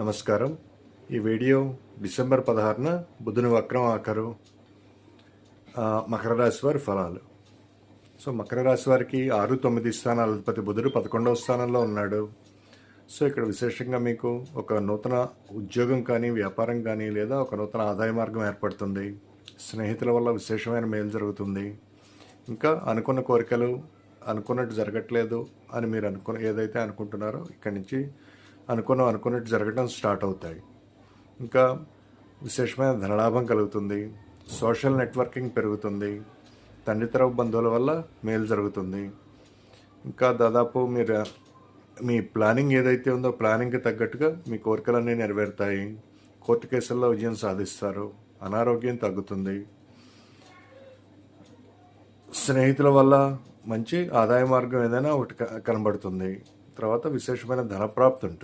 నమస్కారం. ఈ video December పదహారున బుధుని వక్రం ఆఖరు మకర రాశి వారి ఫలాలు. సో మకర రాశి వారికి ఆరు తొమ్మిది స్థానాల. అధిపతి బుధుడు పదకొండవ స్థానంలో ఉన్నాడు. సో ఇక్కడ విశేషంగా మీకు ఒక నూతన ఉద్యోగం కానీ వ్యాపారం కానీ లేదా ఒక నూతన ఆదాయ మార్గం ఏర్పడుతుంది. స్నేహితుల వల్ల విశేషమైన మేలు జరుగుతుంది. ఇంకా అనుకున్న కోరికలు అనుకున్నట్టు జరగట్లేదు అని మీరు అనుకున్న ఏదైతే అనుకుంటున్నారో ఇక్కడి నుంచి అనుకున్న అనుకున్నట్టు జరగడం స్టార్ట్ అవుతాయి. ఇంకా విశేషమైన ధనలాభం కలుగుతుంది సోషల్ నెట్వర్కింగ్ పెరుగుతుంది తండ్రితర బంధువుల వల్ల మేలు జరుగుతుంది. ఇంకా దాదాపు మీరు మీ ప్లానింగ్ ఏదైతే ఉందో ప్లానింగ్కి తగ్గట్టుగా మీ కోరికలన్నీ నెరవేరుతాయి. కోర్టు కేసుల్లో విజయం సాధిస్తారు అనారోగ్యం తగ్గుతుంది. స్నేహితుల వల్ల మంచి ఆదాయ మార్గం ఏదైనా ఒకటి క- కనబడుతుంది. తర్వాత విశేషమైన ధనప్రాప్తి ఉంటుంది.